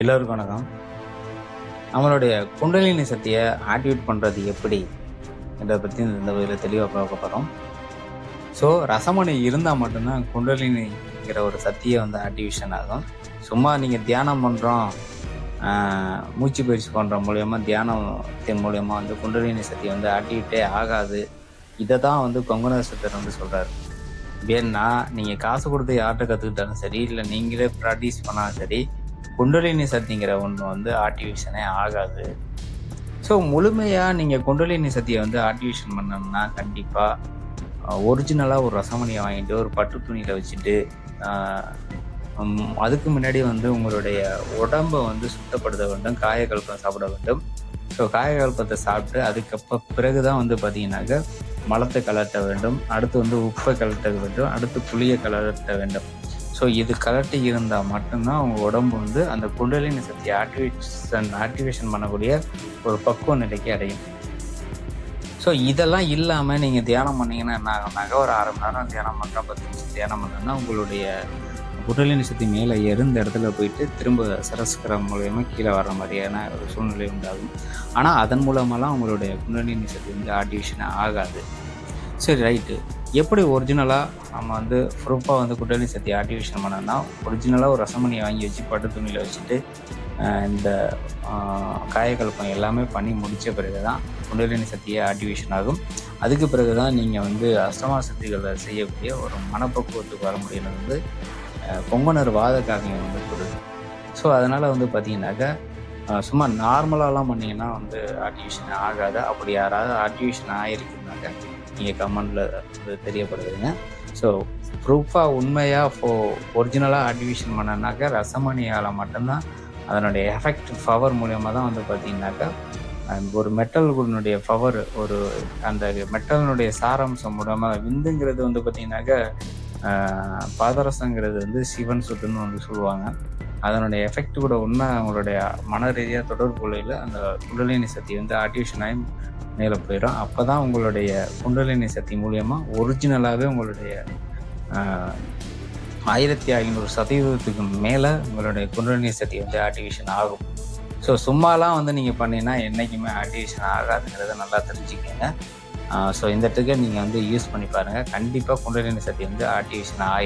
எல்லோருக்கும் வணக்கம். நம்மளுடைய குண்டலினி சக்தியை ஆக்டிவேட் பண்ணுறது எப்படி என்றதை பற்றி இந்த இதில் தெளிவாக பார்க்க போகிறோம் ஸோ ரசமணி இருந்தால் மட்டும்தான் குண்டலினிங்கிற ஒரு சக்தியை வந்து ஆக்டிவேஷன் ஆகும். சும்மா நீங்கள் தியானம் பண்ணுறோம் மூச்சு பயிற்சி பண்ணுற மூலயமா தியானத்தின் மூலயமா வந்து குண்டலினி சக்தி வந்து ஆக்டிவேட்டே ஆகாது. இதை தான் வந்து கொங்கண சித்தர் வந்து சொல்கிறாரு ஏன்னா நீங்கள் காசு கொடுத்து யார்கிட்ட கற்றுக்கிட்டாலும் சரி இல்லை நீங்களே ப்ராக்டிஸ் பண்ணாலும் சரி குண்டலினி சக்திங்கிற ஒன்று வந்து ஆக்டிவேஷனே ஆகாது. ஸோ முழுமையாக நீங்கள் குண்டலினி சக்தியை வந்து ஆக்டிவேஷன் பண்ணணும்னா கண்டிப்பாக ஒரிஜினலாக ஒரு ரசமணியை வாங்கிட்டு ஒரு பட்டு துணியில் வச்சுட்டு அதுக்கு முன்னாடி வந்து உங்களுடைய உடம்பை வந்து சுத்தப்படுத்த வேண்டும் காயக்கல்பம் சாப்பிட வேண்டும். ஸோ காயக்கல்பத்தை சாப்பிட்டு அதுக்கப்புறம் பிறகு தான் வந்து பார்த்தீங்கன்னாக்க மலத்தை கலட்ட வேண்டும். அடுத்து வந்து உப்பை கலட்ட வேண்டும். அடுத்து புளியை கலட்ட வேண்டும். ஸோ இது கலட்டி இருந்தால் மட்டும்தான் உங்கள் உடம்பு வந்து அந்த குண்டலினி சக்தி ஆக்டிவேஷன் ஆக்டிவேஷன் பண்ணக்கூடிய ஒரு பக்குவ நிலைக்கு அடையும். ஸோ இதெல்லாம் இல்லாமல் நீங்கள் தியானம் பண்ணீங்கன்னா என்ன ஆகும்னாக்க ஒரு அரை மணி நேரம் தியானம் பண்ணுறா பத்து நிமிஷம் தியானம் பண்ணுறேன்னா உங்களுடைய குண்டலினி சக்தி மேலே இருந்த இடத்துல போயிட்டு திரும்ப சரஸ்கரம் மூலயமா கீழே வர்ற மாதிரியான ஒரு சூழ்நிலை உண்டாகும். ஆனால் அதன் மூலமெல்லாம் உங்களுடைய குண்டலினி சக்தி வந்து ஆக்டிவேஷன் ஆகாது. சரி ரைட்டு எப்படி ஒரிஜினலாக நம்ம வந்து ப்ரூஃபாக வந்து குட்டலி சக்தி ஆக்டிவேஷன் பண்ணோம்னா ஒரிஜினலாக ஒரு ரசமணியை வாங்கி வச்சு பட்டு துணியில் வச்சுட்டு இந்த காயக்கல்பம் எல்லாமே பண்ணி முடித்த பிறகு தான் குண்டலினி சக்தியை ஆக்டிவேஷன் ஆகும். அதுக்கு பிறகு தான் நீங்கள் வந்து அஷ்டமா சக்திகளை செய்யக்கூடிய ஒரு மனப்பக்குவத்துக்கு வர முடியுது வந்து பொங்கனர் கொங்கணர் வாத காவியம் வந்து கொடுது ஸோ அதனால் வந்து பார்த்தீங்கன்னாக்கா சும்மா நார்மலாலாம் பண்ணிங்கன்னா வந்து ஆக்டிவேஷன் ஆகாது. அப்படி யாராவது ஆக்டிவேஷன் ஆகிருக்குனாக்க நீங்கள் கமெண்டில் வந்து தெரியப்படுத்துங்க ஸோ ப்ரூஃபாக உண்மையாக ஃபோ ஒரிஜினலாக ஆக்டிவேஷன் பண்ணனாக்கா ரசமணியால் மட்டும்தான் அதனுடைய எஃபெக்ட் பவர் மூலியமாக தான் வந்து பார்த்தீங்கன்னாக்கா ஒரு மெட்டல்களுடைய பவர் ஒரு அந்த மெட்டலினுடைய சாராம்சம் மூலமாக விந்துங்கிறது வந்து பார்த்தீங்கன்னாக்கா பாதரசங்கிறது வந்து சிவன் சொத்துன்னு வந்து சொல்லுவாங்க. அதனுடைய எஃபெக்ட் கூட உண்மை அவங்களுடைய மன ரீதியாக தொடர்பு கொள்ளையில் அந்த குண்டலினி சக்தி வந்து ஆக்டிவேஷன் ஆகி மேலே போயிடும். அப்போ தான் உங்களுடைய குண்டலினி சக்தி மூலியமாக ஒரிஜினலாகவே உங்களுடைய ஆயிரத்தி ஐநூறு சதவீதத்துக்கு மேலே உங்களுடைய குண்டலினி சக்தி வந்து ஆக்டிவேஷன் ஆகும். ஸோ சும்மாலாம் வந்து நீங்கள் பண்ணினா என்றைக்குமே ஆக்டிவேஷன் ஆகாதுங்கிறத நல்லா தெரிஞ்சுக்கோங்க. ஸோ இந்த ட்ரிகர் நீங்கள் வந்து யூஸ் பண்ணி பாருங்கள் கண்டிப்பாக குண்டலினி சக்தி வந்து ஆக்டிவேஷன் ஆகி